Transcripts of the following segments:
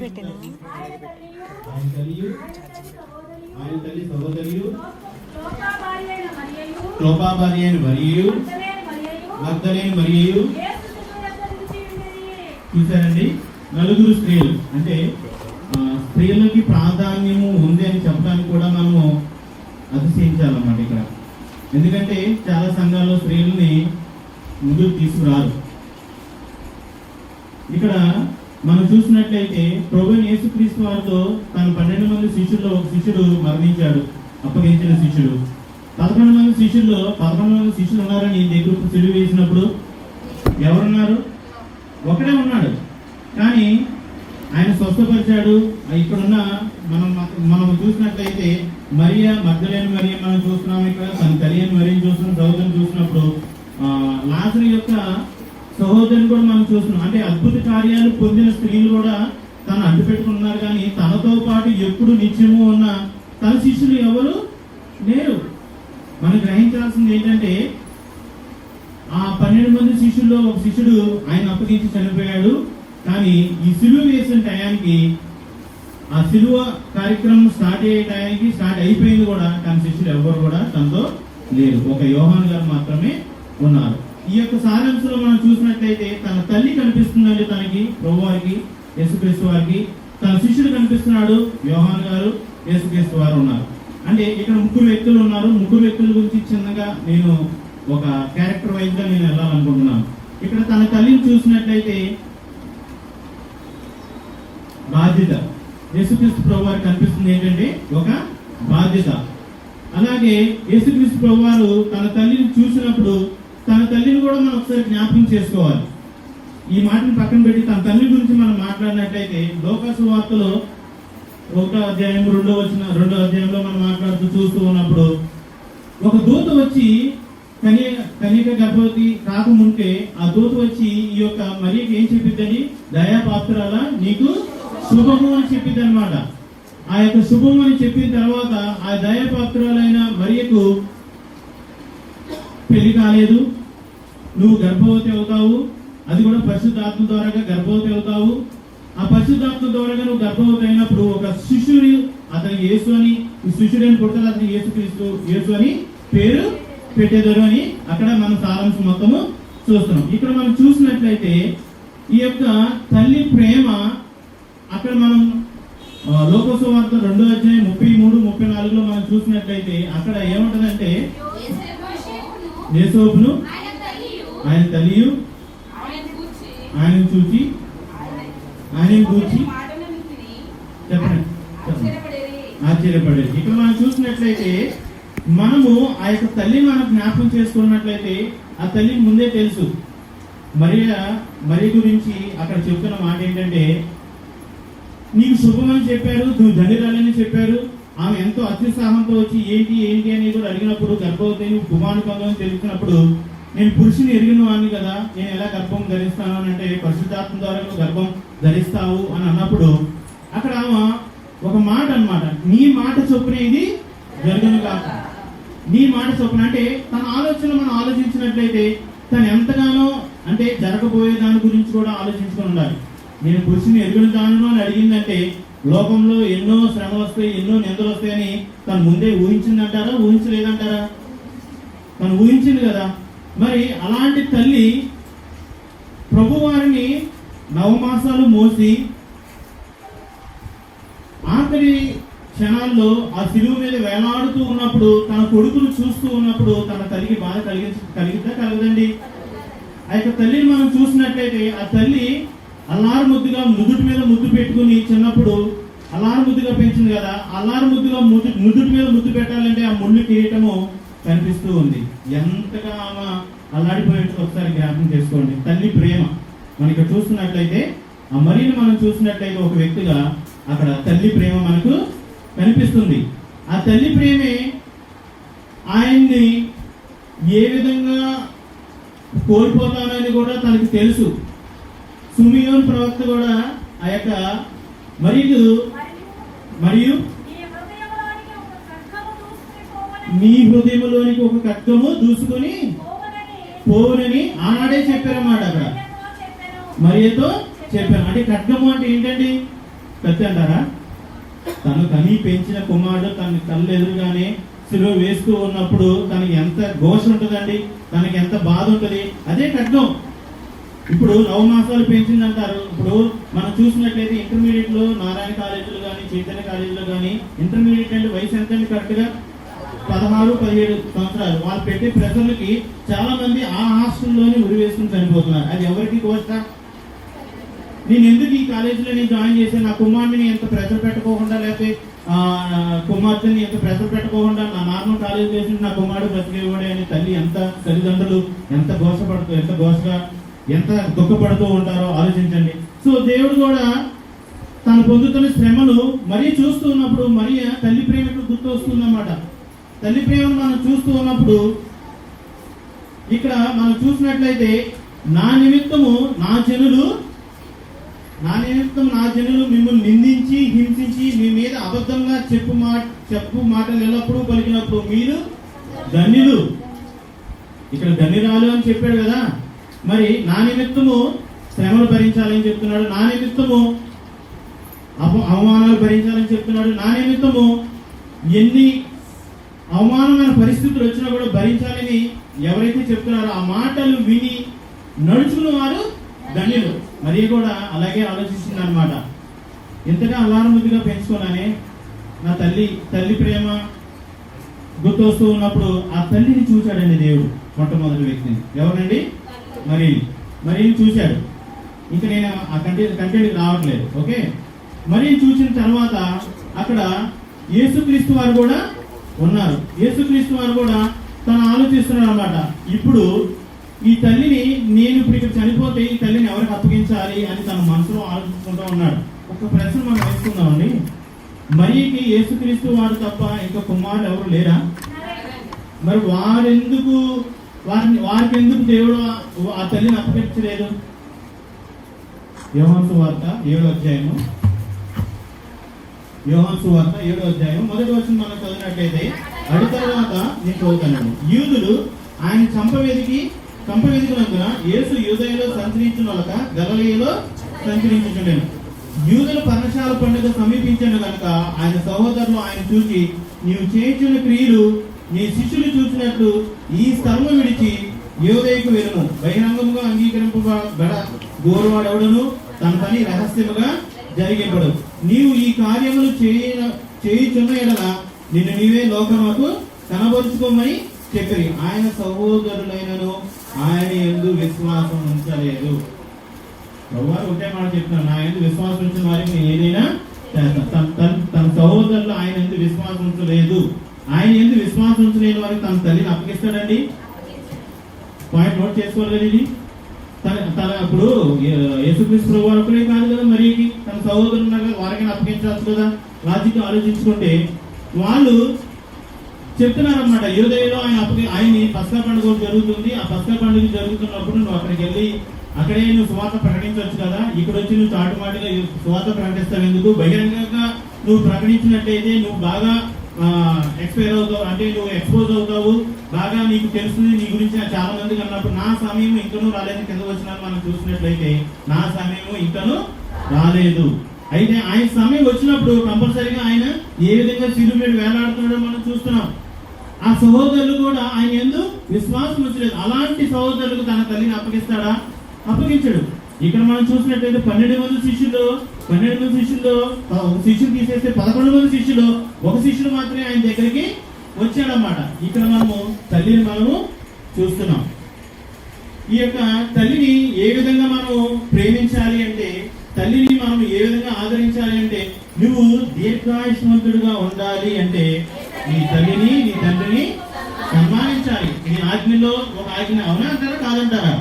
పెట్టాను ఆయన ఆయన తల్లి సహోదరియు క్లోపా అయిన మరియు మగ్ధలేని మరియు చూసారండి నలుగురు స్త్రీలు అంటే స్త్రీలకి ప్రాధాన్యము ఉంది అని చెప్పడానికి కూడా మనము అతిశయించాలన్నమాట ఇక్కడ ఎందుకంటే చాలా సంఘాల్లో స్త్రీలని ముందుకు తీసుకురారు ఇక్కడ మనం చూసినట్లయితే ప్రభు యేసుక్రీస్తు వారితో తన పన్నెండు మంది శిష్యుల్లో ఒక శిష్యుడు మరణించాడు అప్పగించిన శిష్యుడు. పదకొండు మంది శిష్యుల్లో పదకొండు మంది శిష్యులు ఉన్నారని దగ్గర సిలువ వేసినప్పుడు ఎవరున్నారు? ఒకడే ఉన్నాడు. కానీ ఆయన స్వస్థపరిచాడు. ఇక్కడున్న మనం మనం చూసినట్లయితే మరియా మద్దలేని మరియ మనం చూస్తున్నాం ఇక్కడ. తన తెలియని మరియని చూస్తున్నాం సహోదరుని చూసినప్పుడు లాజర్ యొక్క సహోదరుని కూడా మనం చూస్తున్నాం. అంటే అద్భుత కార్యాలు పొందిన స్త్రీలు కూడా తను అడ్డు పెట్టుకున్నారు కానీ తనతో పాటు ఎప్పుడు నిత్యము ఉన్న తన శిష్యులు ఎవరు లేరు. మనం గ్రహించాల్సింది ఏంటంటే ఆ పన్నెండు మంది శిష్యుల్లో ఒక శిష్యుడు ఆయన అప్పగించి చనిపోయాడు. కానీ ఈ సిలువ వేసిన టయానికి ఆ సిలువ కార్యక్రమం స్టార్ట్ అయ్యే టయానికి స్టార్ట్ అయిపోయింది కూడా తన శిష్యులు ఎవరు కూడా తనతో లేరు. ఒక యోహాన్ గారు మాత్రమే ఉన్నారు. ఈ యొక్క సారాంశంలో మనం చూసినట్లయితే తన తల్లి కనిపిస్తుందండి తనకి ప్రభు వారికి యేసుక్రీస్తు వారికి. తన శిష్యుడు కనిపిస్తున్నాడు యోహాన్ గారు యేసుక్రీస్తు వారు ఉన్నారు. అంటే ఇక్కడ ముగ్గురు వ్యక్తులు ఉన్నారు. ముగ్గురు వ్యక్తుల గురించి చిన్నగా నేను ఒక క్యారెక్టర్ వైజ్గా నేను వెళ్ళాలనుకుంటున్నాను. ఇక్కడ తన తల్లిని చూసినట్లయితే బాధ్యత. యేసుక్రీస్తు ప్రభు వారికి కనిపిస్తుంది ఏంటంటే ఒక బాధ్యత. అలాగే యేసుక్రీస్తు ప్రభు వారు తన తల్లిని చూసినప్పుడు తన తల్లిని కూడా మనం ఒకసారి జ్ఞాపకం చేసుకోవాలి. ఈ మాటను పక్కన పెట్టి తన తల్లి గురించి మనం మాట్లాడినట్లయితే లోకాసు వార్తలో ఒకటో అధ్యాయం రెండో వచ్చిన రెండో అధ్యాయంలో మనం మాట్లాడుతూ చూస్తూ ఉన్నప్పుడు ఒక దూత వచ్చి కన్య కన్యక గర్భవతి కాకముంటే ఆ దూత వచ్చి ఈ యొక్క మరియకి ఏం చెప్పిద్దని? దయాపాత్రాల నీకు శుభము అని చెప్పిద్ది అనమాట ఆ యొక్క శుభము అని చెప్పిన తర్వాత ఆ దయాపాత్రాలైన మరియకు పెళ్ళి కాలేదు. నువ్వు గర్భవతి అవుతావు. అది కూడా పరిశుద్ధాత్మ ద్వారా గర్భవతి అవుతావు. ఆ పరిశుద్ధాత్మ ద్వారా నువ్వు గర్భవతి అయినప్పుడు ఒక శిష్యుని అతని యేసు అని ఈ శిష్యుడు అని పుట్టాలి అతని యేసు క్రీస్తు యేసు అని పేరు పెట్టేదారు అని అక్కడ మనం సారాంశం మొత్తము చూస్తున్నాం. ఇక్కడ మనం చూసినట్లయితే ఈ యొక్క తల్లి ప్రేమ అక్కడ మనం ఆ, లోకోత్సవార్త రెండో అధ్యాయం ముప్పై మూడు ముప్పై నాలుగులో మనం చూసినట్లయితే అక్కడ ఏముంటుందంటే యేసోపును ఆయన తల్లియు? ఆయన చూచి? ఆయన కూర్చి చెప్పండి. ఆశ్చర్యపడేది. ఇక్కడ మనం చూసినట్లయితే మనము ఆ యొక్క తల్లి మనం జ్ఞాపకం చేసుకున్నట్లయితే ఆ తల్లికి ముందే తెలుసు. మరియ మరి గురించి అక్కడ చెప్తున్న మాట ఏంటంటే నీకు శుభమని చెప్పారు నువ్వు ధనిరాలని చెప్పారు. ఆమె ఎంతో అత్యుత్సాహంతో వచ్చి ఏంటి ఏంటి? అని కూడా అడిగినప్పుడు గర్భవతిని గుమాను కుమారుని పొందని తెలిసినప్పుడు నేను పురుషుని ఎరిగిన వాడిని కదా నేను ఎలా గర్భం ధరిస్తాను? అని అంటే పరిశుద్ధాత్మ ద్వారా గర్భం ధరిస్తావు అని అన్నప్పుడు అక్కడ ఆమె ఒక మాట అన్నమాట నీ మాట చొప్పున ఇది జరగను కాక. నీ మాట చొప్పున అంటే తన ఆలోచన మనం ఆలోచించినట్లయితే తను ఎంతగానో అంటే జరగబోయే దాని గురించి కూడా ఆలోచించుకొని ఉండాలి. నేను పురుషుని ఎరుగున దానిలో అని అడిగిందంటే లోకంలో ఎన్నో శ్రమ వస్తాయి ఎన్నో నిందలు వస్తాయని తను ముందే ఊహించిందంటారా ఊహించలేదంటారా? తను ఊహించింది కదా. మరి అలాంటి తల్లి ప్రభువారిని నవమాసాలు మోసి ఆఖరి క్షణాల్లో ఆ సిలువు మీద వేలాడుతూ ఉన్నప్పుడు తన కొడుకులు చూస్తూ ఉన్నప్పుడు తన తల్లికి బాధ కలిగి కలిగిద్దా కలగదండి? ఆ యొక్క తల్లిని మనం చూసినట్లయితే ఆ తల్లి అల్లారు ముద్దుగా ముదుటి మీద ముద్దు పెట్టుకుని చిన్నప్పుడు అల్లారు ముద్దుగా పెంచింది కదా అల్లారు ముద్దుగా ముద్దు ముదుటి మీద ముద్దు పెట్టాలంటే ఆ ముళ్ళు కిరీటము కనిపిస్తూ ఉంది. ఎంతగా ఆమె అల్లాడిపోయినట్టు ఒకసారి జ్ఞాపకం చేసుకోండి. తల్లి ప్రేమ. మనం ఇక్కడ చూస్తున్నట్లయితే ఆ మరీని మనం చూసినట్లయితే ఒక వ్యక్తిగా అక్కడ తల్లి ప్రేమ మనకు కనిపిస్తుంది. ఆ తల్లి ప్రేమే ఆయన్ని ఏ విధంగా కోల్పోతానని కూడా తనకు తెలుసు. సుమియోన్ ప్రవక్త కూడా ఆ యొక్క మరియు మరియు నీ హృదయంలోనికి ఒక కక్కము దూసుకొని పోవునని ఆనాడే చెప్పారన్నమాట అక్కడ. మరియతో చెప్పాను. అంటే ఖడ్గము అంటే ఏంటండి? కత్తి అంటారా? తను కని పెంచిన కుమారుడు తన కళ్ళు ఎదురుగానే సిలువ వేస్తూ ఉన్నప్పుడు తనకి ఎంత ఘోష ఉంటుందండి? తనకి ఎంత బాధ ఉంటుంది? అదే ఖడ్గం. ఇప్పుడు నవమాసాలు పెంచిందంటారు. ఇప్పుడు మనం చూసినట్లయితే ఇంటర్మీడియట్లో నారాయణ కాలేజీలో కానీ చైతన్య కాలేజీలో కానీ ఇంటర్మీడియట్ అంటే వయసు ఎంత అండి కరెక్ట్గా? పదహారు పదిహేడు సంవత్సరాలు. వాళ్ళు పెట్టే ప్రజలకి చాలా మంది ఆ హాస్టల్లోనే ఉరివేసుకుని చనిపోతున్నారు. అది ఎవరికి కోస్తా నేను ఎందుకు ఈ కాలేజీలో నేను జాయిన్ చేశాను? నా కుమారుడిని ఎంత ప్రెషర్ పెట్టుకోకుండా లేకపోతే కుమార్తెని ఎంత ప్రెషర్ పెట్టుకోకుండా నా నార్మల్ కాలేజ్ చేసి నా కుమారుడు బ్రతికేవాడే అని తల్లి ఎంత తల్లిదండ్రులు ఎంత ఘోషపడుతూ ఎంత ఘోషగా ఎంత దుఃఖపడుతూ ఉంటారో ఆలోచించండి. సో దేవుడు కూడా తను పొందుతున్న శ్రమను మరీ చూస్తూ ఉన్నప్పుడు మరి తల్లి ప్రేమకు గుర్తు వస్తుందన్నమాట తల్లి ప్రేమను మనం చూస్తూ ఉన్నప్పుడు ఇక్కడ మనం చూసినట్లయితే నా నిమిత్తము నా జనులు నా నిమిత్తం నా జనులు మిమ్మల్ని నిందించి హింసించి మీ మీద అబద్ధంగా చెప్పు మాట చెప్పు మాటలు ఎల్లప్పుడూ పలికినప్పుడు మీరు ధన్యులు. ఇక్కడ ధన్యురాలు అని చెప్పాడు కదా. మరి నా నిమిత్తము శ్రమలు భరించాలని చెప్తున్నాడు. నా నిమిత్తము అప- అవమానాలు భరించాలని చెప్తున్నాడు. నా నిమిత్తము ఎన్ని అవమానమైన పరిస్థితులు వచ్చినా కూడా భరించాలని ఎవరైతే చెప్తున్నారో ఆ మాటలు విని నడుచుకున్న వారు ధన్యులు. మరి కూడా అలాగే ఆలోచిస్తుంది అనమాట ఎంతగా అల్లారముద్దుగా పెంచుకున్నానే నా తల్లి తల్లి ప్రేమ గుర్తొస్తూ ఉన్నప్పుడు ఆ తల్లిని చూశాడండి దేవుడు మొట్టమొదటి వ్యక్తిని. ఎవరండి? మరి మరి చూశాడు. ఇంకా నేను ఆ కంటెంట్ కంటెంట్కి రావట్లేదు ఓకే? మరి చూసిన తర్వాత అక్కడ యేసుక్రీస్తు వారు కూడా ఉన్నారు. యేసుక్రీస్తు వారు కూడా తను ఆలోచిస్తున్నారు అనమాట ఇప్పుడు ఈ తల్లిని నేను ఇప్పుడు ఇక్కడ చనిపోతే ఈ తల్లిని ఎవరికి అప్పగించాలి అని తన మనసులో ఆలోచించుకుంటూ ఉన్నాడు. ఒక ప్రశ్న మనం వేసుకుందామండి. మరియకి యేసుక్రీస్తు వారు తప్ప ఇంకా కుమారుడు ఎవరు లేరా? మరి వారెందుకు వారిని వారికి ఎందుకు దేవుడు ఆ- తల్లిని అప్పగించలేదు? యోహన్సు వార్త ఏడో అధ్యాయము. యోహన్సు వార్త ఏడో అధ్యాయం మొదటి వచ్చిన మనం చదివినట్టయితే అడి తర్వాత నేను చదువుతాను యూదులు ఆయన చంపవేదికి చంపవేదికినందున యేసు యూదయలో సంచరించిన వాళ్ళక గలలీలో సంచరించుండేను యూదుల పర్ణశాల పండుగ సమీపించాను కనుక ఆయన సహోదరులు ఆయన చూసి నీవు చేయించిన క్రియలు నీ శిష్యులు చూసినట్లు ఈ స్థలము విడిచి యోదయకు వెళ్ళను బహిరంగముగా అంగీకరింపబడ గోరువాడెవడను తన పని రహస్యముగా జరిగింపడు నీవు ఈ కార్యములు చేయ చేయుచున్న ఎడల నిన్ను నీవే లోకములకు కనబరుచుకోమని చెప్పి ఆయన సహోదరులైనను ఆయన ఎందు విశ్వాసం ఉంచలేదు. ప్రభువారు ఒకటే మాట చెప్తున్నాను నా ఎందు విశ్వాసం ఉంచిన వారికి నేను ఏదైనా తన తన- తన సహోదరులు ఆయన ఎందు విశ్వాసం ఉంచలేదు. ఆయన ఎందుకు విశ్వాసం ఉంచలేని వారికి తన తల్లిని అప్పగిస్తాడండి? పాయింట్ నోట్ చేసుకోవాలి ఇది? తన తన ఇప్పుడు యేసుక్రీస్తు ప్రభు వారు ఒకరే కాదు కదా మరి తన సహోదరులు ఉన్నారు కదా వారికి అప్పగించవచ్చు కదా? లాజిక్ ఆలోచించుకుంటే వాళ్ళు చెప్తున్నారన్నమాట యోదయలో ఆయన అప్పగి ఆయన్ని పస్కా పండుగ జరుగుతుంది. ఆ పస్కా పండుగ జరుగుతున్నప్పుడు నువ్వు అక్కడికి వెళ్ళి అక్కడే నువ్వు సువార్త ప్రకటించవచ్చు కదా? ఇక్కడ వచ్చి నువ్వు చాటుమాటిగా సువాత ప్రకటిస్తావు ఎందుకు? బహిరంగంగా నువ్వు ప్రకటించినట్టయితే నువ్వు బాగా ఎక్స్పైర్ అవుతావు అంటే నువ్వు ఎక్స్పోజ్ అవుతావు. బాగా నీకు తెలుస్తుంది నీ గురించి చాలా మందికి అన్నప్పుడు నా సమయం ఇంకనూ రాలేదు కింద వచ్చిన మనం చూసినట్లయితే నా సమయం ఇంకనూ రాలేదు. అయితే ఆయన సమయం వచ్చినప్పుడు కంపల్సరీగా ఆయన ఏ విధంగా సిలువ వేలాడుతున్నాడో మనం చూస్తున్నాం. ఆ సహోదరులు కూడా ఆయన ఎందు విశ్వాసం వచ్చలేదు అలాంటి సహోదరులకు తన తల్లిని అప్పగిస్తాడా? అప్పగించడు. ఇక్కడ మనం చూసినట్లయితే పన్నెండు మంది శిష్యులు పన్నెండు మంది శిష్యుల్లో ప- ఒక శిష్యుడు తీసేస్తే పదకొండు మంది శిష్యులు ఒక శిష్యుడు మాత్రమే ఆయన దగ్గరికి వచ్చాడన్నమాట. ఇక్కడ మనము తల్లిని మనము చూస్తున్నాం. ఈ యొక్క తల్లిని ఏ విధంగా మనం ప్రేమించాలి అంటే తల్లిని మనం ఏ విధంగా ఆదరించాలి అంటే నువ్వు దీర్ఘాయుష్మంతుడుగా ఉండాలి అంటే నీ తల్లిని నీ తండ్రిని సన్మానించాలి. నీ ఆజ్ఞలో ఒక ఆజ్ఞ అవునా అంటారా కాదంటారా?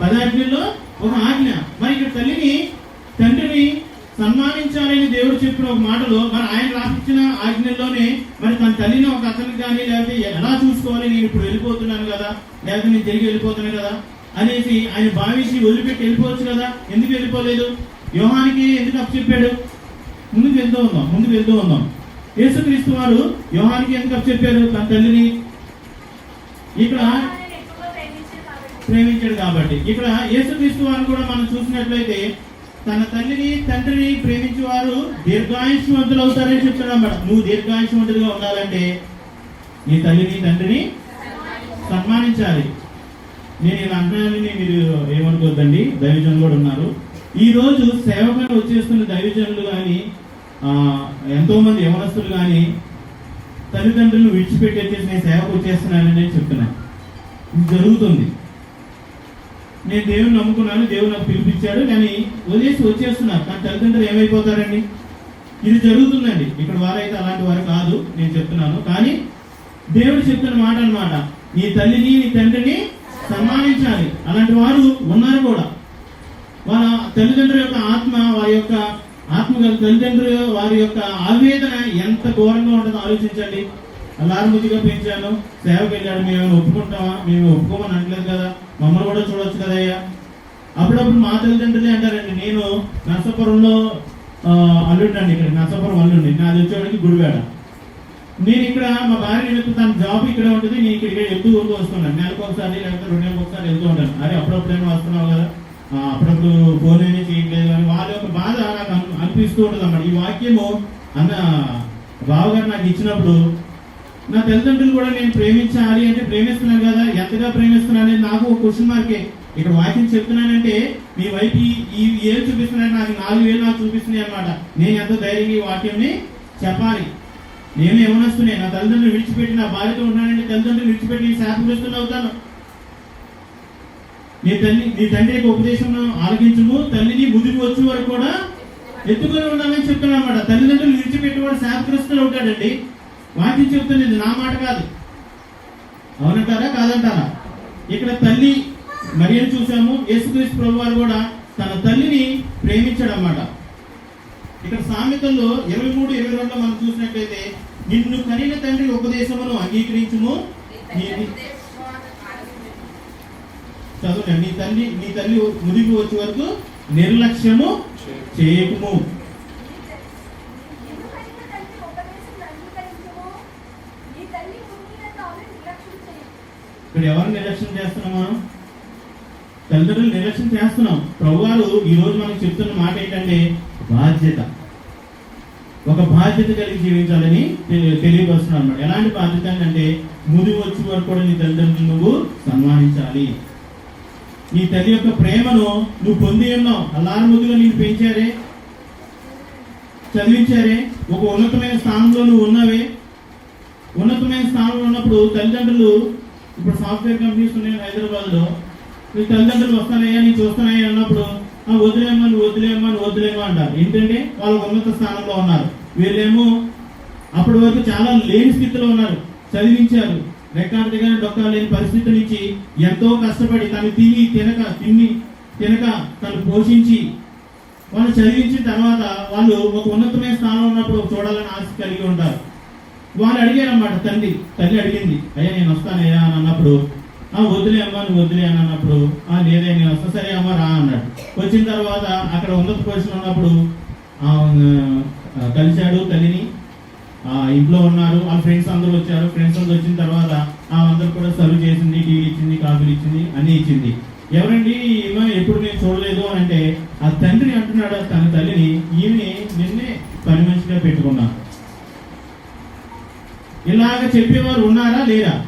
పదాజ్ఞలో ఒక ఆజ్ఞ. మరి ఇక్కడ తల్లిని తండ్రిని సన్మానించాలని దేవుడు చెప్పిన ఒక మాటలో మరి ఆయన రాసిచ్చిన ఆజ్ఞల్లోనే మరి తన తల్లిని ఒక అతనికి కానీ లేకపోతే ఎలా చూసుకోవాలి? నేను ఇప్పుడు వెళ్ళిపోతున్నాను కదా. లేకపోతే నేను తిరిగి వెళ్ళిపోతున్నాను కదా అనేసి ఆయన భావించి వదిలిపెట్టి వెళ్ళిపోవచ్చు కదా. ఎందుకు వెళ్ళిపోలేదు? వ్యూహానికి ఎందుకు అప్పు చెప్పాడు? ముందుకు వెళ్తూ ఉందాం ముందుకు వెళ్తూ ఉందాం యేసుక్రీస్తు వారు వ్యూహానికి ఎందుకు అప్పచెప్పారు తన తల్లిని. ఇక్కడ ఆయనను ఎక్కువగా ప్రేమించారు కాబట్టి ప్రేమించాడు కాబట్టి. ఇక్కడ యేసుక్రీస్తు వారిని కూడా మనం చూసినట్లయితే తన తల్లిని తండ్రిని ప్రేమించే వారు దీర్ఘాయుష్మంతులు అవుతారని అన్నమాట నువ్వు దీర్ఘాయుష్మంతుడిగా ఉండాలంటే నీ తల్లిని తండ్రిని సన్మానించాలి. నేను ఇలా అంటున్నానని మీరు ఏమనుకోవద్దండి దైవజనులు కూడా ఉన్నారు. ఈ రోజు సేవకులు వచ్చేస్తున్న దైవజనులు కానీ ఎంతోమంది యవనస్తులు కానీ తల్లిదండ్రులను విడిచిపెట్టి వచ్చేసి నేను సేవకు వచ్చేస్తున్నానని చెప్తున్నాను. ఇది జరుగుతుంది. నేను దేవుని నమ్ముకున్నాను దేవుడు నాకు పిలిపించాడు కానీ వదిలేసి వచ్చేస్తున్నారు కానీ తల్లిదండ్రులు ఏమైపోతారండి? ఇది జరుగుతుందండి. ఇక్కడ వారైతే అలాంటి వారు కాదు నేను చెప్తున్నాను. కానీ దేవుడు చెప్తున్న మాట అన్నమాట నీ తల్లిని నీ తండ్రిని సన్మానించాలి. అలాంటి వారు ఉన్నారు కూడా. వాళ్ళ తల్లిదండ్రుల యొక్క ఆత్మ వారి యొక్క ఆత్మ తల్లిదండ్రులు వారి యొక్క ఆవేదన ఎంత ఘోరంగా ఉంటుందో ఆలోచించండి. అల్లారముద్దుగా పెంచాను. సేవకు వెళ్ళాడు మేము ఏమైనా ఒప్పుకుంటామా? మేము ఒప్పుకోమని అంటలేదు కదా. మమ్మల్ని కూడా చూడొచ్చు కదయ్యా అప్పుడప్పుడు మా తల్లిదండ్రులే అంటారండి. నేను నర్సపురంలో అల్లుండండి ఇక్కడ. నర్సపురం అల్లుండి. నాది వచ్చేవాడికి గుడివాడ. నేను ఇక్కడ మా భార్య నిమిత్తం తన జాబ్ ఇక్కడ ఉంటుంది. నేను ఇక్కడికి వెళ్తూ ఊరుకు వస్తున్నాను. నెలకు ఒకసారి లేకపోతే రెండు నెలలకు ఒకసారి వెళ్తూ ఉంటాను. అరే అప్పుడప్పుడైనా వస్తున్నావు కదా. అప్పుడప్పుడు ఫోన్ అయినా చేయట్లేదు అని వాళ్ళ యొక్క బాధ నాకు అనిపిస్తూ ఉంటుంది అన్నమాట ఈ వాక్యము అన్న బావగారు నాకు ఇచ్చినప్పుడు నా తల్లిదండ్రులు కూడా నేను ప్రేమించాలి అంటే ప్రేమిస్తున్నాను కదా ఎంతగా ప్రేమిస్తున్నాను అనేది నాకు ఒక క్వశ్చన్ మార్కే ఇక్కడ వాక్యం చెప్తున్నానంటే మీ వైపు ఈ- ఏం చూపిస్తున్నాయి నాకు నాలుగు వేలు నాకు చూపిస్తున్నాయి అనమాట నేను ఎంత ధైర్యంగా ఈ వాక్యంని చెప్పాలి? నేను ఏమనొస్తున్నాయి నా తల్లిదండ్రులు విడిచిపెట్టి నా భార్యతో ఉన్నానంటే తల్లిదండ్రులు విడిచిపెట్టి నేను శాపగ్రస్తులు అవుతాను. నీ తల్లి నీ తండ్రి యొక్క ఉపదేశం ఆలకించుము తల్లిని ముదిరి వచ్చే వరకు కూడా ఎత్తుకొని ఉండాలని చెప్తున్నా అనమాట తల్లిదండ్రులు విడిచిపెట్టేవాడు శాపగ్రస్తులు అవుతాడండి. వాక్యం చెప్తుంది నా మాట కాదు. అవునంటారా? కాదంటారా? ఇక్కడ తల్లి మరియని చూసాము యేసుక్రీస్తు ప్రభు వారు కూడా తన తల్లిని ప్రేమించాడు అన్నమాట ఇక్కడ సామెతల్లో ఇరవై మూడు ఇరవై రెండులో మనం చూసినట్లయితే నిన్ను కనిన తండ్రి ఉపదేశమును అంగీకరించుము. చదువు నీ తల్లి నీ తల్లి ముదిగి వచ్చే వరకు నిర్లక్ష్యము చేయకుము ఎందుకైనా తండ్రి ఉపదేశం అంగీకరించుము నీ తల్లి పుట్టిన తాను నిర్లక్ష్యం చేయు ఇక్కడ ఎవరు నిర్లక్ష్యం చేస్తున్నాం మనం? తల్లిదండ్రులు నిర్లక్ష్యం చేస్తున్నాం. ప్రభువారు ఈరోజు రోజు మనకు చెప్తున్న మాట ఏంటంటే బాధ్యత. ఒక బాధ్యత కలిగి జీవించాలని తెలియపరుస్తున్నాను అనమాట ఎలాంటి బాధ్యత అంటే ముది వచ్చే వరకు కూడా నీ తల్లిదండ్రులు నువ్వు సన్మానించాలి. నీ తల్లి యొక్క ప్రేమను నువ్వు పొంది ఉన్నావు. అల్లారు ముద్దుగా నేను పెంచారే? చదివించారే? ఒక ఉన్నతమైన స్థానంలో నువ్వు ఉన్నావే? ఉన్నతమైన స్థానంలో ఉన్నప్పుడు తల్లిదండ్రులు ఇప్పుడు సాఫ్ట్వేర్ కంపెనీస్ ఉన్నాయి హైదరాబాద్లో మీ తల్లిదండ్రులు వస్తానయ్యా నీకు చూస్తానయ్యా అన్నప్పుడు ఆ వదిలేమని నువ్వు వదిలేమ్మా నువ్వు అంటారు. ఏంటంటే వాళ్ళు ఉన్నత స్థానంలో ఉన్నారు. వీళ్ళేమో అప్పటి వరకు చాలా లేని స్థితిలో ఉన్నారు. చదివించారు. రెక్కాడ దగ్గర డొక్కా లేని పరిస్థితి నుంచి ఎంతో కష్టపడి తను తిని తినక తిని తినక తను పోషించి వాళ్ళు చదివించిన తర్వాత వాళ్ళు ఒక ఉన్నతమైన స్థానంలో ఉన్నప్పుడు చూడాలని ఆశ కలిగి ఉంటారు. వాళ్ళు అడిగారు తండ్రి తల్లి అడిగింది అయ్యా నేను వస్తానయ్యా అని అన్నప్పుడు ఆ వదిలే అమ్మా నువ్వు వదిలే అని అన్నప్పుడు ఆ లేదే నేను వస్తా సరే అమ్మా రా అన్నాడు. వచ్చిన తర్వాత అక్కడ ఉన్నత పొజిషన్ ఉన్నప్పుడు ఆ, కలిశాడు తల్లిని. ఇంట్లో ఉన్నారు వాళ్ళ ఫ్రెండ్స్ అందరూ వచ్చారు. ఫ్రెండ్స్ అందరూ వచ్చిన తర్వాత ఆ అందరూ కూడా సర్వ్ చేసింది టీవీ ఇచ్చింది కాఫీలు ఇచ్చింది అన్ని ఇచ్చింది. ఎవరండి? ఈమె ఎప్పుడు నేను చూడలేదు అని అంటే ఆ తండ్రి అంటున్నాడు తన తల్లిని ఈమె నిన్నే పని మనిషిగా పెట్టుకున్నాను ఇలాగ చెప్పేవారు ఉన్నారా? లేరా?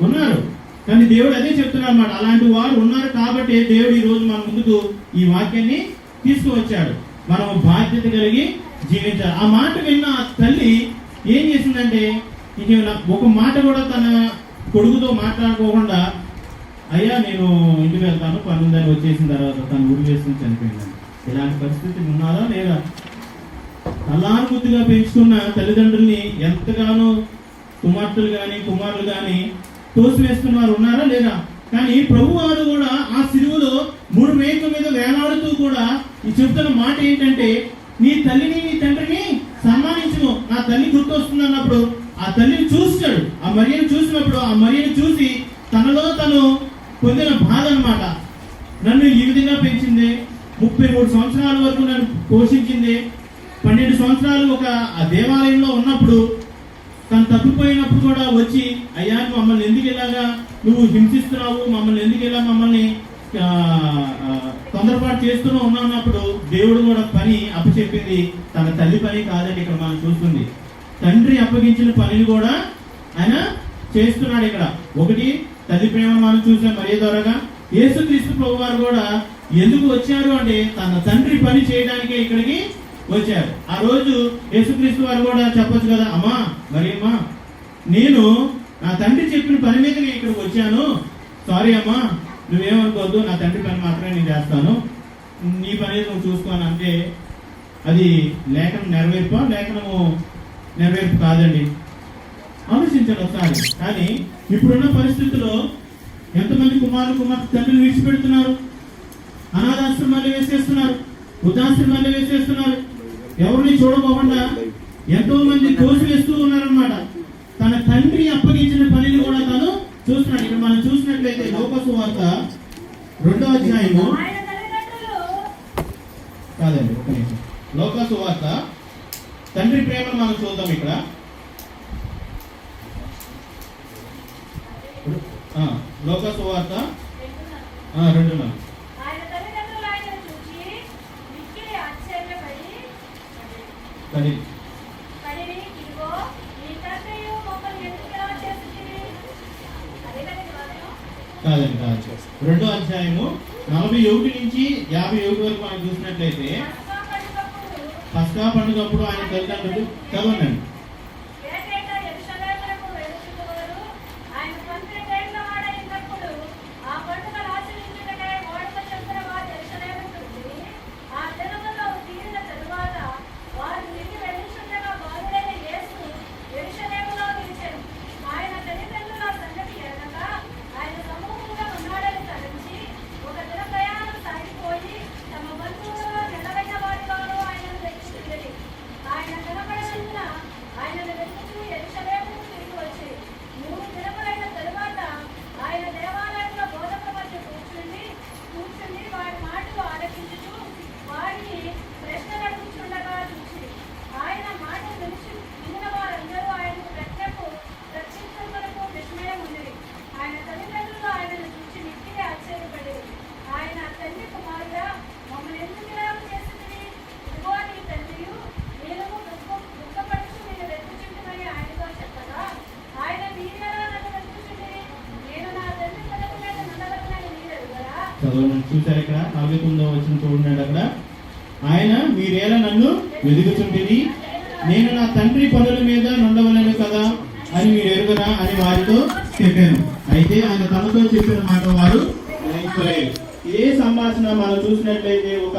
ఉన్నారు. కానీ దేవుడు అదే చెప్తున్నాడు అనమాట అలాంటి వారు ఉన్నారు కాబట్టి దేవుడు ఈ రోజు మన ముందుకు ఈ వాక్యాన్ని తీసుకువచ్చాడు. మనం బాధ్యత కలిగి జీవించాలి. ఆ మాట విన్న ఆ తల్లి ఏం చేసిందంటే ఇంక ఒక మాట కూడా తన కొడుకుతో మాట్లాడుకోకుండా అయ్యా నేను ఇంటికి వెళ్తాను. పని వచ్చేసిన తర్వాత తను ఊరి వేసుకుని చనిపోయిందని ఇలాంటి పరిస్థితి ఉన్నదా లేదా? అల్లారు బుద్ధిగా పెంచుకున్న తల్లిదండ్రుల్ని ఎంతగానో కుమార్తెలు కానీ కుమారులు కానీ తోసివేస్తున్నారు ఉన్నారా లేదా? కానీ ప్రభు వారు కూడా ఆ సిలువలో మూడు మేకల మీద వేలాడుతూ కూడా ఈ చెప్తున్న మాట ఏంటంటే నీ తల్లిని నీ తండ్రిని సన్మానించము. నా తల్లి గుర్తొస్తుంది అన్నప్పుడు ఆ తల్లిని చూస్తాడు. ఆ మరియను చూసినప్పుడు ఆ మరియను చూసి తనలో తను పొందిన బాధ అన్నమాట. నన్ను ఈ విధంగా పెంచింది. ముప్పై మూడు సంవత్సరాల వరకు నన్ను పోషించింది. పన్నెండు సంవత్సరాలు ఒక ఆ దేవాలయంలో ఉన్నప్పుడు తను తప్పిపోయినప్పుడు కూడా వచ్చి అయ్యా మమ్మల్ని ఎందుకు ఇలాగా నువ్వు హింసిస్తున్నావు? మమ్మల్ని ఎందుకు ఇలా మమ్మల్ని తొందరపాటు చేస్తూనే ఉన్నప్పుడు దేవుడు కూడా పని అప్పచెప్పింది. తన తల్లి పని కాదని ఇక్కడ మనం చూస్తుంది. తండ్రి అప్పగించిన పనిని కూడా ఆయన చేస్తున్నాడు ఇక్కడ. ఒకటి తల్లి ప్రేమ మనం చూసాం మరీ త్వరగా యేసుక్రీస్తు ప్రభు వారు కూడా ఎందుకు వచ్చారు అంటే తన తండ్రి పని చేయడానికే ఇక్కడికి వచ్చారు. ఆ రోజు యేసుక్రీస్తు వారు కూడా చెప్పొచ్చు కదా అమ్మా మరి అమ్మా నేను నా తండ్రి చెప్పిన పని మీద నేను ఇక్కడికి వచ్చాను. సారీ అమ్మా నువ్వేమనుకోవద్దు నా తండ్రి పని మాత్రమే నేను చేస్తాను. నీ పని నువ్వు చూసుకోను అంటే అది లేఖనం నెరవేర్ప? లేఖనము నెరవేర్పు కాదండి. ఆలోచించండి ఒకసారి. కానీ ఇప్పుడున్న పరిస్థితుల్లో ఎంతమంది కుమారులు కుమార్తె తండ్రిని విడిచిపెడుతున్నారు? అనాథాశ్రమాలు వేసేస్తున్నారు వృద్ధాశ్రమాలు వేసేస్తున్నారు ఎవరిని చూడకోకుండా ఎంతో మంది తోసివేస్తూ ఉన్నారనమాట తన తండ్రి అప్పగించిన పనిని కూడా తను చూస్తున్నాడు. ఇక్కడ మనం చూసినట్లయితే లోకసు వార్త రెండో అధ్యాయము. కాదండి ఒక నిమిషం. లోకసు వార్త. తండ్రి ప్రేమను మనం చూద్దాం ఇక్కడ. లోకసు వార్త. వింటున్నారు రెండున్నర ఆయన తల్లిదండ్రులు ఆయనను చూచి మిక్కిలి ఆశ్చర్యపడి కానీ పడిరి ఇదిగో ఈ తండ్రియు మమ్మల్ని ఎందుకు ఇలా చేస్తుంది అదే కదండి కాదు. రెండో అధ్యాయము నలభై ఒకటి నుంచి యాభై ఒకటి వరకు మనం చూసినట్లయితే పస్కా పండుగప్పుడు ఆయన తల్లిదండ్రులు చదవండి ఏకైక యెరూషలేమునకు వెలుచువారు ఆయన పంత్రికేళ్ళ వాడైనప్పుడు ఆ పండుగను ఆచరించుటకై ఓడల చంద్ర వారు యెరూషలేముకు వచ్చి, ఆ దినములో తీరిన తరువాత వారు తిరిగి వెళ్ళుచుండగా బాలుడైన యేసు యెరూషలేములో నిలిచెను. ఆయన తల్లిదండ్రుల సంగతి ఎరగక ఆయన సమూహంగా ఉన్నాడని తలంచి ఒక దిన ప్రయాణం సాగిపోయి తమ బంధువులలో నిలవైన వారిలోనూ ఆయనను వెతుకుచుండిరి. ఆయన కనపడనందున ఆయనను వెతుకుతూ యెరూషలేముకు తిరిగి వచ్చి మూడు దినములైన తరువాత ఆయన దేవాలయంలో బోధకుల మధ్య కూర్చుండి కూర్చుండి వారి మాటలు ఆలకించుచు వారిని ప్రశ్నలు అడుగుచుండగా చూసి ఆయన మాటలు వినిచి వినిన వారందరూ ఆయనకు ప్రత్యకు రక్షించుటకు విస్మయం ఉన్నది ఆయన తల్లిదండ్రులు ఆయనను చూసి మిక్కిలి ఆశ్చర్యపడేది ఆయన తల్లి కుమారుడా మమ్మల్ని ఎందుకు ఇలా చేసింది ఇదిగో నీ తండ్రియు నేను దుఃఖం దుఃఖపడుచు నేను వెతుకుచుంటుమని ఆయనతో చెప్పగా ఆయన మీరెలా నన్ను వెతుకుచుండిరి నేను నా తండ్రి పదవి మీద నడవలనని మీరు ఎరుగరా చదవండి చూసారు ఇక్కడ. నలభై తొమ్మిదో వచ్చిన చూడండి అక్కడ. ఆయన మీరేలా నన్ను వెతుకుచుంటిది నేను నా తండ్రి పనుల మీద నుండవలను కదా అని మీరు ఎరుగరా? అని వారితో చెప్పాను. అయితే ఆయన తనతో చెప్పిన మాట వారు గ్రహించలేరు ఏ సంభాషణ మనం చూసినట్లయితే ఒక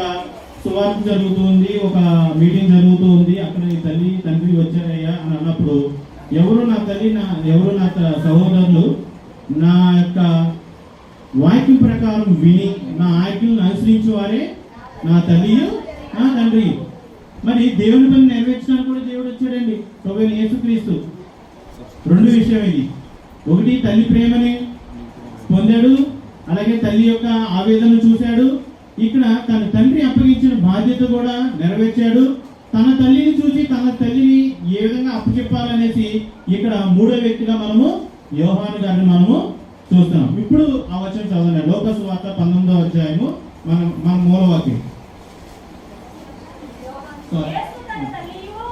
సువార్త జరుగుతుంది ఒక మీటింగ్ జరుగుతూ ఉంది అక్కడ ఈ తల్లి తండ్రి వచ్చారయ్యా అని అన్నప్పుడు ఎవరు నా తల్లి నా ఎవరు నా సహోదరులు? నా యొక్క వాక్యం ప్రకారం విని నా ఆజ్ఞలను అనుసరించే వారే నా తల్లియు నా తండ్రి. మరి దేవుని పని నెరవేర్చడానికి కూడా దేవుడు వచ్చాడండి. ప్రభు యేసుక్రీస్తు. రెండు విషయం ఇది ఒకటి తల్లి ప్రేమని పొందాడు అలాగే తల్లి యొక్క ఆవేదన చూశాడు. ఇక్కడ తన తండ్రి అప్పగించిన బాధ్యత కూడా నెరవేర్చాడు. తన తల్లిని చూసి తన తల్లిని ఏ విధంగా అప్పచెప్పాలనేసి ఇక్కడ మూడో వ్యక్తిగా మనము యోహాను గారిని మనము చూస్తున్నాం. ఇప్పుడు ఆ వచనం చదవండి. లోకస్ వార్త పంతొమ్మిదో అధ్యాయము. మన మన మూలవాక్యం.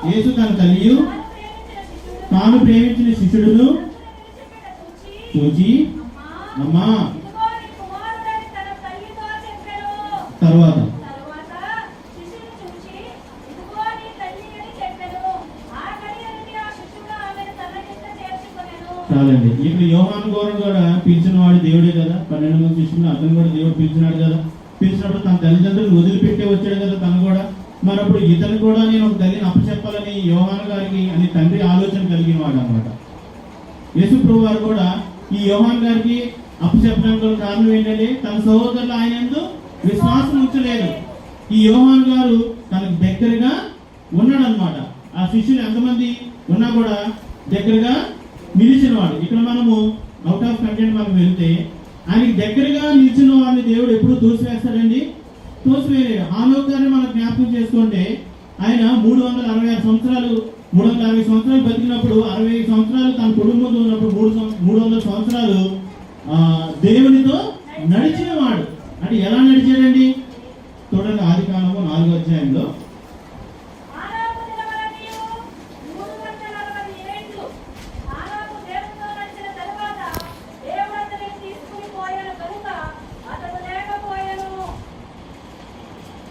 యేసు తన తల్లియు యేసు తన ప్రేమించిన శిష్యుడును చూచి, అమ్మా అమ్మా చాలండి. ఇక్కడ యోహాను గౌరవం కూడా పిలిచిన వాడు దేవుడే కదా. పన్నెండు మంది శిష్యులు అతను కూడా దేవుడు పిలిచినాడు కదా. పిలిచినప్పుడు తన తల్లిదండ్రులు వదిలిపెట్టే వచ్చాడు కదా తను కూడా. మరి అప్పుడు ఇతను కూడా నేను ఒక తల్లిని అప్పచెప్పాలని యోహాను గారికి అని తండ్రి ఆలోచన కలిగిన వాడు అనమాట యేసు ప్రభు వారు కూడా ఈ యోహాన్ గారికి అప్పచెప్పడానికి కారణం ఏంటంటే తన సహోదరులు ఆయన విశ్వాసం ఉంచలేదు. ఈ యోహాన్ గారు తనకు దగ్గరగా ఉన్నాడనమాట ఆ శిష్యులు ఎంతమంది ఉన్నా కూడా దగ్గరగా నిలిచిన వాడు ఇక్కడ మనము అవుట్ ఆఫ్ కంటెంట్ మనం వెళ్తే ఆయనకి దగ్గరగా నిలిచిన వాడిని దేవుడు ఎప్పుడు తోసివేస్తాడండి? తోసివేయలేడు హానోక్ మనం జ్ఞాపకం చేసుకుంటే ఆయన మూడు వందల అరవై ఆరు సంవత్సరాలు మూడు వందల అరవై సంవత్సరాలు బతికినప్పుడు అరవై సంవత్సరాలు తన కుటుంబంతో ఉన్నప్పుడు మూడు మూడు వందల సంవత్సరాలు దేవునితో నడిచిన వాడు అంటే ఎలా నడిచాడండి?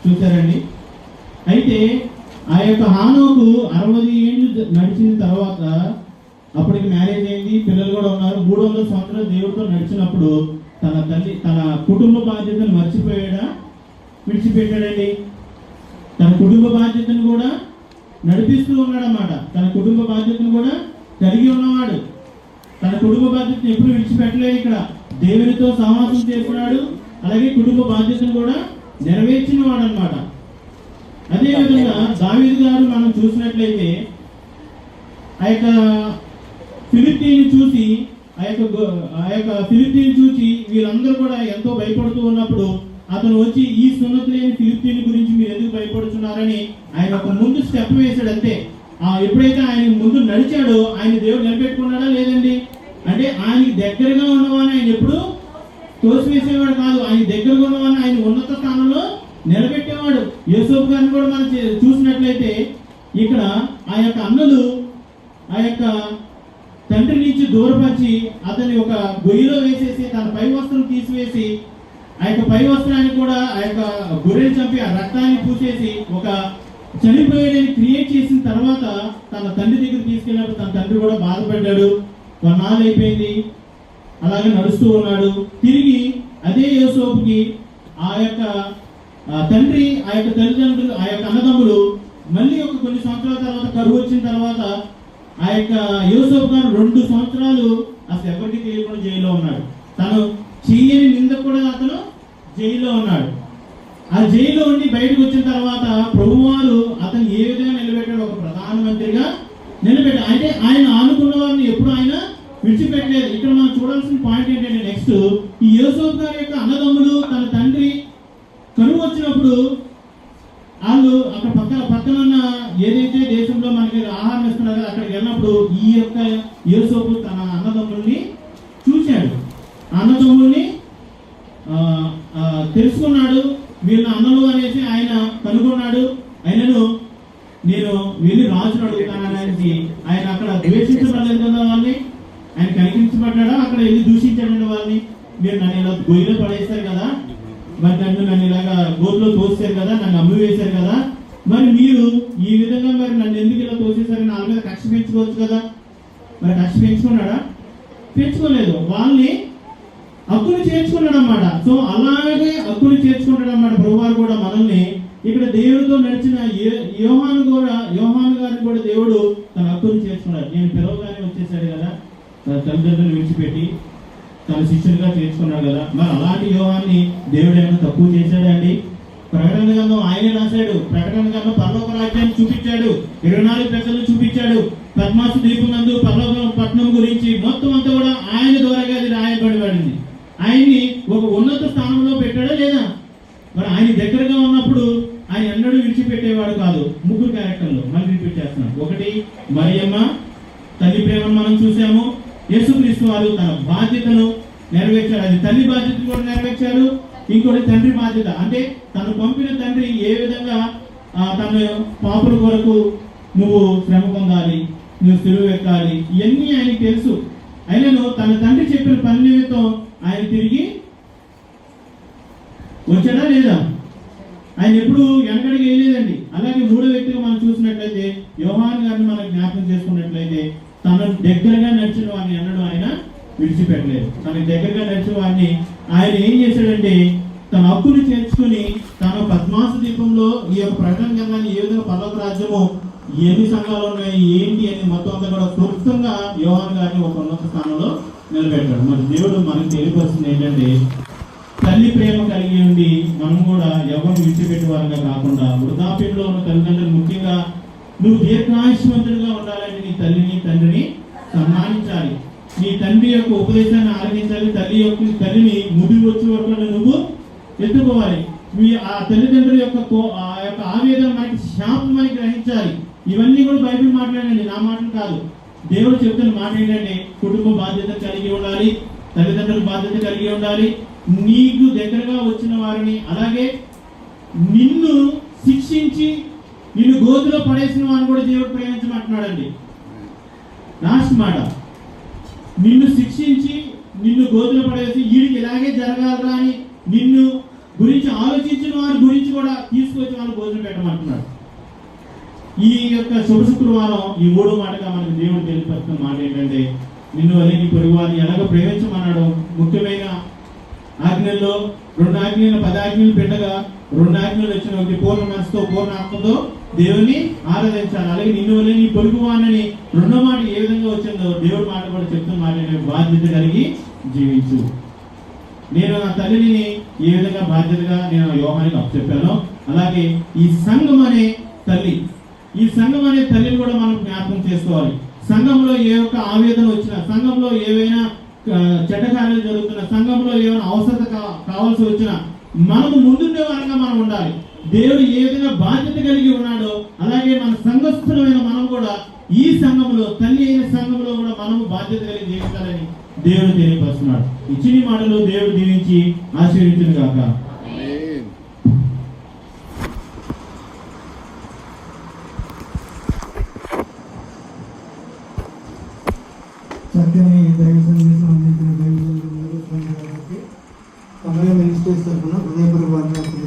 చూసారండి అయితే ఆ యొక్క హానోకు అరవై ఏళ్ళు నడిచిన తర్వాత అప్పటికి మ్యారేజ్ అయింది పిల్లలు కూడా ఉన్నారు. మూడు వందల సంవత్సరాలు దేవుడితో నడిచినప్పుడు తన తల్లి తన కుటుంబ బాధ్యతను మర్చిపోయాడా? విడిచిపెట్టాడండి. తన కుటుంబ బాధ్యతను కూడా నడిపిస్తూ ఉన్నాడన్నమాట. తన కుటుంబ బాధ్యతను కూడా కలిగి ఉన్నవాడు. తన కుటుంబ బాధ్యతను ఎప్పుడు విడిచిపెట్టలేదు ఇక్కడ. దేవునితో సహవాసం చేస్తున్నాడు అలాగే కుటుంబ బాధ్యతను కూడా నెరవేర్చిన వాడు అనమాట అదే విధంగా దావీదు గారు మనం చూసినట్లయితే ఆ యొక్క ఫిలిప్తీని చూసి ఆ యొక్క ఆ యొక్క ఫిలిప్తీని చూసి వీళ్ళందరూ కూడా ఎంతో భయపడుతూ ఉన్నప్పుడు అతను వచ్చి ఈ సున్నతి లేని ఫిలిప్తీని గురించి మీరు ఎందుకు భయపడుతున్నారని ఆయన ఒక ముందు స్టెప్ వేశాడు అంతే ఆ ఎప్పుడైతే ఆయన ముందు నడిచాడో ఆయన దేవుడు నిలబెట్టుకున్నాడా లేదండి? అంటే ఆయనకి దగ్గరగా ఉన్నవాని ఆయన ఎప్పుడు? తోసివేసేవాడు కాదు. ఆయన దగ్గర ఉన్నవాడిని ఆయన ఉన్నత స్థానంలో నిలబెట్టేవాడు. యేసోపు గారిని కూడా మనం చే- చూసినట్లయితే ఇక్కడ ఆ యొక్క అన్నలు ఆ యొక్క తండ్రి నుంచి దూరపరిచి అతని ఒక గొయ్యిలో వేసేసి తన పై వస్త్రం తీసివేసి ఆ యొక్క పై వస్త్రాన్ని కూడా ఆ యొక్క గొర్రెని చంపి ఆ రక్తాన్ని పూసేసి ఒక చనిపోయేదని క్రియేట్ చేసిన తర్వాత తన తండ్రి దగ్గర తీసుకెళ్ళినప్పుడు తన తండ్రి కూడా బాధపడ్డాడు. కొన్నాళ్ళు అయిపోయింది. అలాగే నడుస్తూ ఉన్నాడు. తిరిగి అదే యోసోపుకి ఆ యొక్క తండ్రి ఆ యొక్క తల్లిదండ్రులు ఆ యొక్క అన్నదమ్ములు మళ్ళీ ఒక కొన్ని సంవత్సరాల తర్వాత కరువు వచ్చిన తర్వాత ఆ యొక్క యోసోపు గారు రెండు సంవత్సరాలు అసలు ఎవరికి తెలియకుండా జైల్లో ఉన్నాడు. తను చెయ్యని నింద కూడా అతను జైల్లో ఉన్నాడు. ఆ జైల్లో ఉండి బయటకు వచ్చిన తర్వాత ప్రభువారు అతను ఏ విధంగా నిలబెట్టాడు ఒక ప్రధానమంత్రిగా నిలబెట్టాడు. అంటే ఆయన ఆనుకున్న వారిని ఎప్పుడు ఆయన విడిచిపెట్టలేదు. ఇక్కడ మనం చూడాల్సిన పాయింట్ ఏంటంటే నెక్స్ట్ ఈ యోసోఫ్ గారి యొక్క అన్నదమ్ములు తన తండ్రి కరువు వచ్చినప్పుడు వాళ్ళు అక్కడ పక్కన పక్కన ఉన్న ఏదైతే దేశంలో మనకి ఆహారం ఇస్తున్నారో అక్కడికి వెళ్ళినప్పుడు ఈ యొక్క యోసోపు తన అన్నదమ్ముల్ని చూశాడు ఆ అన్నదమ్ముల్ని ఆ, ఆ, తెలుసుకున్నాడు వీళ్ళ అన్నలు అనేసి ఆయన కనుగొన్నాడు ఆయనను నేను వెళ్ళి రాజును అడుగుతానని అనేసి ఆయన అక్కడ ద్వేషించబడలేదు కదా వాళ్ళని ఆయన కనిపించబడ్డాడా అక్కడ వెళ్ళి దూషించాడండి వాళ్ళని మీరు నన్ను ఇలా గొయ్యిలో పడేస్తారు కదా మరి నన్ను నన్ను ఇలాగా గోతులో తోసారు కదా నన్ను అమ్మి వేశారు కదా మరి మీరు ఈ విధంగా మరి నన్ను ఎందుకు ఇలా తోసేశారని వాళ్ళ మీద కక్ష పెంచుకోవచ్చు కదా మరి కక్ష పెంచుకున్నాడా పెంచుకోలేదు వాళ్ళని హక్కును చేర్చుకున్నాడు అన్నమాట సో అలాగే హక్కును చేర్చుకుంటాడు అన్నమాట ప్రభువారు కూడా మనల్ని ఇక్కడ దేవుడితో నడిచిన యే- యోహాను కూడా యోహాను గారిని కూడా దేవుడు తన హక్కును చేర్చుకున్నాడు నేను పిలవగానే వచ్చేసాడు కదా తన తల్లిదండ్రులు విడిచిపెట్టి తన శిష్యునిగా చేర్చుకున్నాడు కదా. మరి అలాంటి యోగాన్ని దేవుడు ఏమైనా తక్కువ చేశాడా అండి? ప్రకటన గ్రంథం ఆయనే రాశాడు. ప్రకటన గ్రంథం పర్లోక రాజ్యాన్ని చూపించాడు. ఇరవై నాలుగు ప్రజలు చూపించాడు. పద్మాసు ద్వీపం నందు పర్లోక పట్టణం గురించి మొత్తం అంతా కూడా ఆయన ద్వారాగా అది రాయబడిబడింది ఆయన్ని ఒక ఉన్నత స్థానంలో పెట్టాడా లేదా? మరి ఆయన దగ్గరగా ఉన్నప్పుడు ఆయన ఎన్నడూ విడిచిపెట్టేవాడు కాదు. ముగ్గురు క్యారెక్టర్లు మళ్ళీ రిపీట్ చేస్తున్నాను. ఒకటి మరియమ్మ. తల్లి ప్రేమను మనం చూసాము. యేసుక్రీస్తు వారు తన బాధ్యతను నెరవేర్చాడు అది తల్లి బాధ్యత కూడా నెరవేర్చాడు ఇంకోటి తండ్రి బాధ్యత. అంటే తను పంపిన తండ్రి ఏ విధంగా తన పాపుల కొరకు నువ్వు శ్రమ పొందాలి నువ్వు సిలువ ఎక్కాలి ఇవన్నీ ఆయనకి తెలుసు. అయినను తన తండ్రి చెప్పిన పని నిమిత్తం ఆయన తిరిగి వచ్చాడా లేదా? ఆయన ఎప్పుడు వెనకడికి వేయలేదండి అలాగే మూడో వ్యక్తిగా మనం చూసినట్లయితే యోహాన్ గారిని మనం జ్ఞాపకం చేసుకున్నట్లయితే తన దగ్గరగా నడిచిన వారిని అన్నడం ఆయన విడిచిపెట్టలేదు తన దగ్గరగా నడిచిన వారిని ఆయన ఏం చేశాడంటే తన హక్కును చేర్చుకుని తన పద్మాస దీపంలో ఈ యొక్క ప్రకటన గ్రంథాన్ని ఏ విధంగా పర్వత రాజ్యము ఎన్ని సంఘాలు ఉన్నాయి ఏంటి అని మొత్తం అంతా కూడా క్లుప్తంగా యోహాన్ గారిని ఒక ఉన్నత స్థానంలో నిలబెట్టాడు మరి దేవుడు మనకు తెలియపరుస్తుంది ఏంటంటే తల్లి ప్రేమ కలిగి ఉండి మనం కూడా ఎవరు విడిచిపెట్టేవారుగా కాకుండా వృద్ధాప్యంలో ఉన్న తల్లిదండ్రులు ముఖ్యంగా నువ్వు దీర్ఘాయుష్మంతుడిగా ఉండాలని నీ తల్లిని తండ్రిని సన్మానించాలి నీ తండ్రి యొక్క ఉపదేశాన్ని ఆలకించాలి తల్లి యొక్క తల్లిని ముడి వచ్చే వరకు నువ్వు ఎత్తుకోవాలి మీ ఆ తల్లిదండ్రుల యొక్క కో- ఆ యొక్క ఆవేదన మనకి శాపం మనకి గ్రహించాలి ఇవన్నీ కూడా బైబిల్ మాట్లాడండి నా మాటలు కాదు దేవుడు చెప్తున్న మాట ఏంటంటే కుటుంబ బాధ్యత కలిగి ఉండాలి తల్లిదండ్రుల బాధ్యత కలిగి ఉండాలి నీకు దగ్గరగా వచ్చిన వారిని అలాగే నిన్ను శిక్షించి నిన్ను గోతులో పడేసిన వారిని కూడా దేవుడు ప్రేమించమంటున్నాడండి. లాస్ట్ మాట. నిన్ను శిక్షించి నిన్ను గోతులు పడేసి వీడికి ఇలాగే జరగాలరా అని నిన్ను గురించి ఆలోచించిన వారి గురించి కూడా తీసుకొచ్చి వాళ్ళు భోజనం పెట్టమంటున్నాడు. ఈ యొక్క శుభ శుక్రవారం ఈ మూడో మాటగా మనకు దేవుడు తెలియపరుస్తున్న మాట ఏంటంటే నిన్ను వదిలి నీ పొరుగు వారిని ఎలాగ ప్రేమించమన్నాడు. ముఖ్యమైన ఆజ్ఞల్లో రెండు ఆజ్ఞలు పది ఆజ్ఞలు పెట్టగా రెండు ఆజ్ఞలు వచ్చిన ఒకటి పూర్ణ మనసుతో పూర్ణ ఆత్మతో దేవుని ఆరాధించాలి. అలాగే నిన్ను వల్ల నీ పొరుగు వానని రెండో మాట ఏ విధంగా వచ్చిందో దేవుడి మాట కూడా చెప్తున్న మాట బాధ్యత కలిగి జీవించు. నేను నా తల్లిని ఏ విధంగా బాధ్యతగా నేను యోహానికి చెప్పాను అలాగే ఈ సంఘం అనే తల్లి ఈ సంఘం అనే తల్లిని కూడా మనం జ్ఞాపకం చేసుకోవాలి. సంఘంలో ఏ ఒక్క ఆవేదన వచ్చినా సంఘంలో ఏవైనా చెడ్డ కార్యాలు జరుగుతున్న సంఘంలో ఏమైనా అవసరత కావాల్సి వచ్చిన మనము ముందుండే వారంగా మనం ఉండాలి. దేవుడు ఏ విధంగా బాధ్యత కలిగి ఉన్నాడో అలాగే మన సంఘస్థులమైన మనం కూడా ఈ సంఘంలో తల్లి అయిన సంఘంలో కూడా మనము బాధ్యత కలిగి జీవించాలని దేవుడు తెలియపరుస్తున్నాడు. ఇచ్చిన మాటలు దేవుడు దీవించి ఆశీర్వించిన కాక టీచర్స్ తరఫున హృదయపూర్వక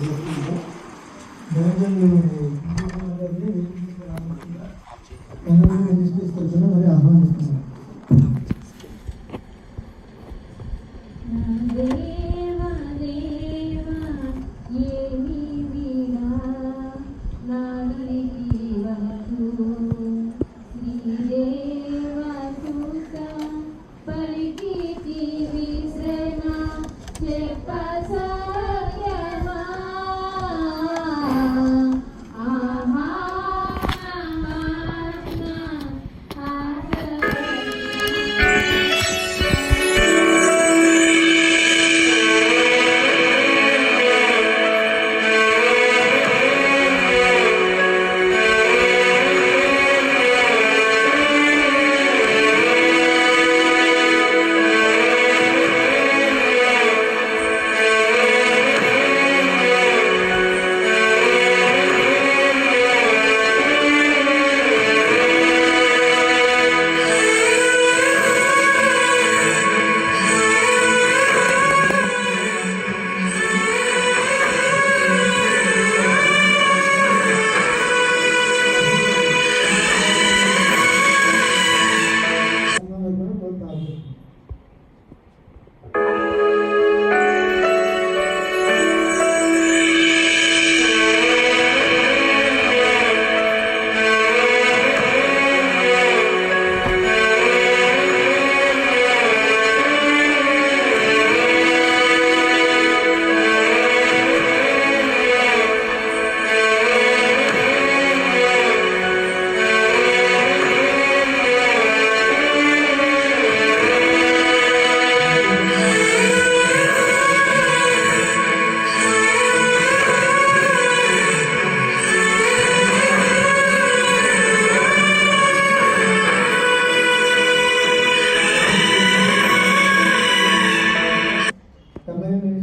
him